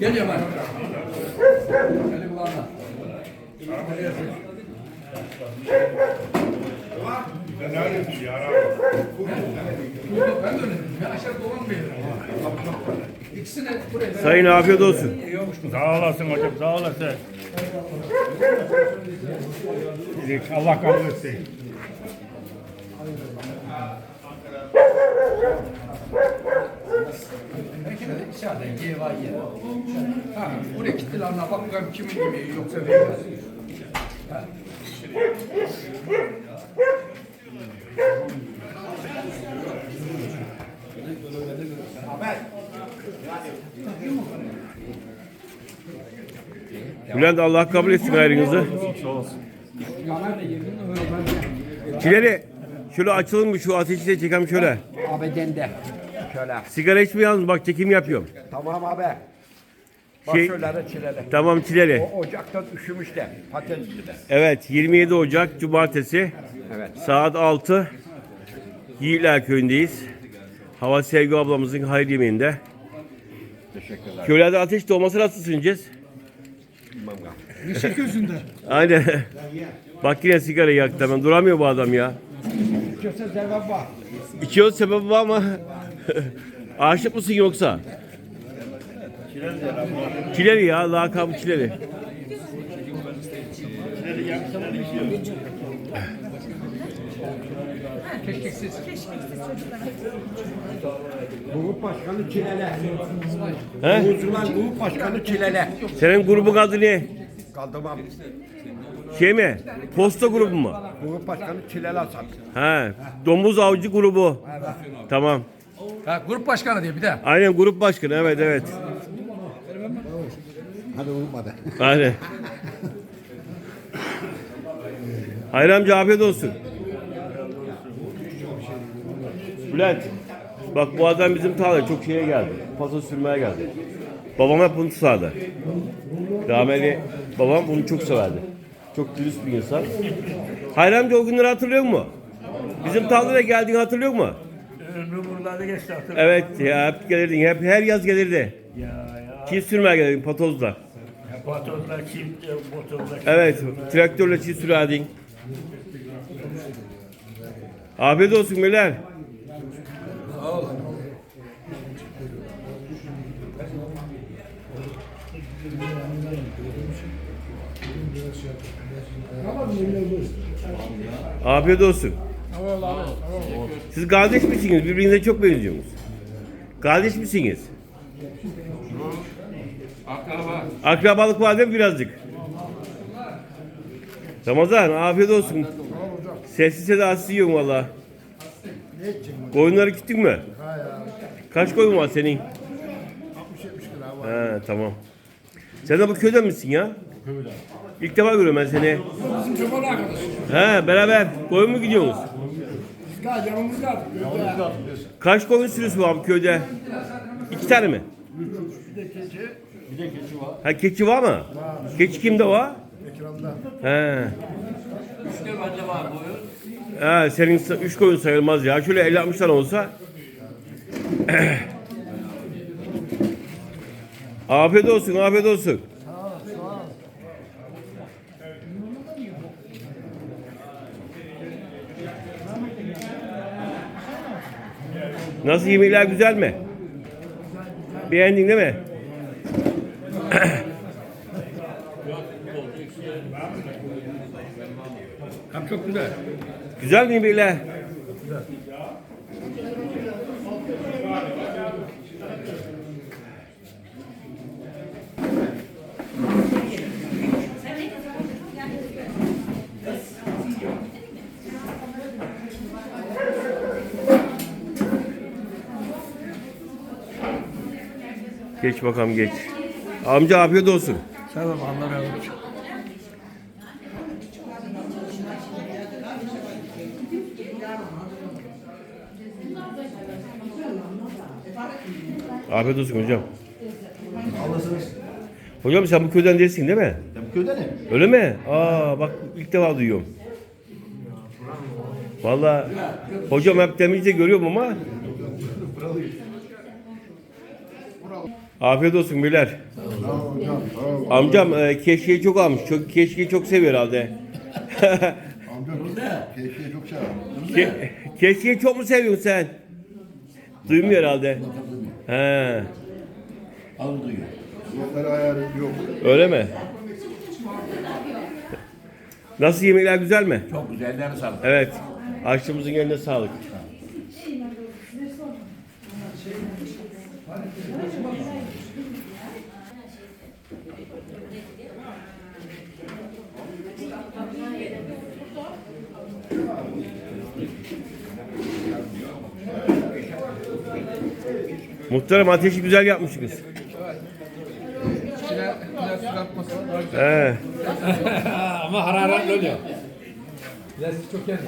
Gel Yaman. Eli kulağına. Ben de öyle dedim. Ben aşağı kovan bir yere. İkisini buraya. Sayın afiyet olsun. Sağ olasın hocam, sağ olasın. Allah kabul etsin. De içeriden geyva yer. Ha, buraya gitti lan bak bakalım kimin yemeği yoksa vermez. Ha. Bülent Allah kabul etsin hayrınızı. Çileri şöyle açalım mı şu ateşi de çekelim şöyle. Abi dende. Şöyle. Sigara içme yalnız bak çekim yapıyorum. Tamam abi. Şey- Başörleri çileli. Tamam çileri. O ocaktan üşümüş de. Patatesli de. Evet 27 Ocak Cumartesi Evet. saat 6 Yiğitler Köyü'ndeyiz. Hava Sevgi ablamızın hayır yemeğinde. Teşekkürler. Köylerde ateş doğması nasıl süneceğiz? gözünde. Aynen. Bak yine sigara yaktı hemen. Duramıyor bu adam ya. Köse sevap var. İçiyor sebebi var ama aşık mısın yoksa? Çileri ya, lakabı çileri. Keşkeksiz. Grup başkanı çilele. He? Uğursulan grup başkanı çilele. Senin grubun adı ne? Kaldırmam. Şey mi? Posta grubu mu? Grup başkanı çilele Hasan. He. Domuz avcı grubu. Tamam. Ha, grup başkanı diye bir de. Aynen grup başkanı. Evet evet. Hadi unutmadı. Aynen. Hayır amca afiyet olsun. Bülent. Bak bu adam bizim tarlaya çok şeye geldi. Paso sürmeye geldi. Babam hep bunu tutardı. Rahmeli babam bunu çok severdi. Çok dürüst bir insan. Hayır amca o günleri hatırlıyor mu? Bizim tarlaya geldiğini hatırlıyor mu? Ömrü buralarda geçti hatırlıyorum. Evet ya hep gelirdin. Hep her yaz gelirdi. Ya ya. Çift sürmeye gelirdin patozla. Patozlar, çift, motorlar. Evet, traktörle çift sürerdin. Afiyet olsun beyler. Afiyet olsun. Siz kardeş misiniz? Birbirinize çok benziyorsunuz. Kardeş misiniz? Akraba. Akrabalık var değil mi birazcık? Ramazan afiyet olsun. Sessiz sedasız yiyorum valla. Koyunları gittin mi? Kaç koyun var senin? 60-70 He tamam. Sen de bu köyden misin ya? İlk defa görüyorum ben seni. Bizim Cemal arkadaş. He beraber koyun mu gidiyorsunuz? Gel yanımız geldi. Kaç koyun sürüsü var bu köyde? İki tane mi? Bir de keçi. Bir de keçi var. Ha keçi var mı? Keçi kimde var? Ekrem'de. He. Üç de bende var koyun. He senin üç koyun sayılmaz ya. Şöyle 50-60 tane olsa. afiyet olsun, afiyet olsun. Nasıl yemekler güzel mi? Beğendin değil mi? Hem çok güzel. Güzel mi yemekler? Geç bakalım geç. Amca afiyet olsun. Sağ ol Allah razı olsun. Afiyet olsun hocam. Hocam sen bu köyden değilsin değil mi? Bu köyde ne? Öyle mi? Aa bak ilk defa duyuyorum. Vallahi hocam hep demirce görüyorum ama Afiyet olsun Güler. Amcam e, keşkeyi çok almış. Çok, keşkeyi çok seviyor herhalde. Amca keşke çok sever. Ke, keşkeyi çok mu seviyorsun sen? Duymuyor herhalde. He, Az duyuyor. Yolları ayarı yok. öyle mi? Nasıl yemekler güzel mi? Çok güzel. Ellerine sağlık. Evet. Aşçımızın eline sağlık. Muhtarım ateşi güzel yapmışsınız. İçine biraz su katması daha güzel. He. Ama hararetli oluyor. Biraz çok gel.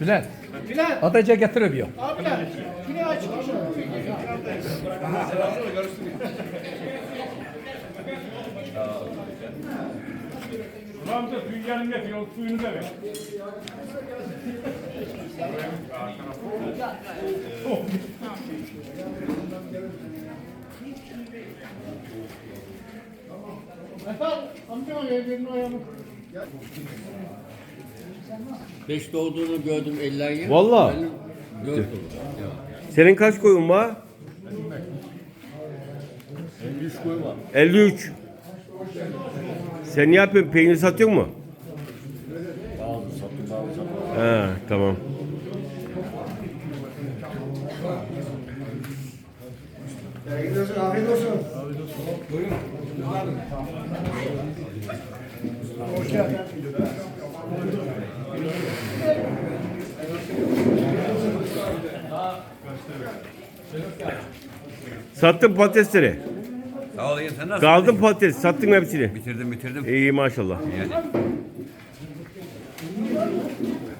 Bilal. Bilal. Adaca getiremiyor. Amca suyu gelin getir, o suyunu da ver. Beş doğduğunu gördüm eller. Ben gördüm. Senin kaç koyun var? 53 koy var. 53. Sen ne yapıyorsun? Peynir satıyor mu? Bazı sattım, bazı sattım. He, tamam. Sattın patatesleri. Sağ olayım sen nasılsın? Kaldın patates. Sattın mı hepsini. Bitirdim bitirdim. İyi maşallah. Yani.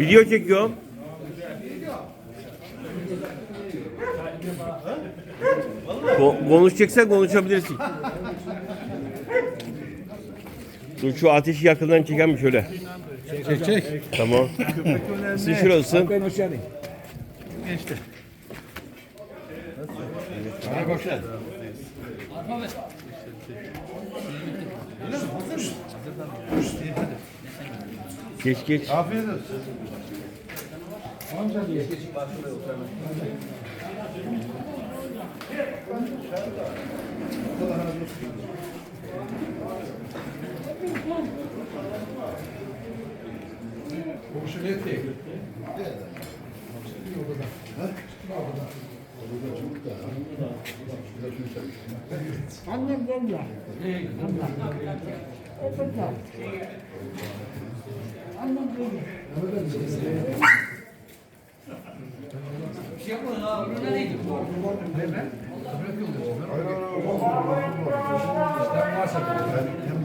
Video çekiyorum. Ko- konuşacaksan konuşabilirsin. Dur şu ateşi yakından çeken şöyle. Çek çek. Tamam. Sizin şurası. Ben hoş geldin. Geçti. Hadi hoş geldin. Geç geç. Afiyet olsun. Gökte. Gökte. Odada. Ha? Odada. Odada çok da. Annem Gamla. Gamla. Odada. Annem Gamla. Bir şey yapmadın ha. Ömrüne neydi bu? Ne ben? Ömrüne yok. Ömrüne yok. Ömrüne yok. Ömrüne yok. Ömrüne yok.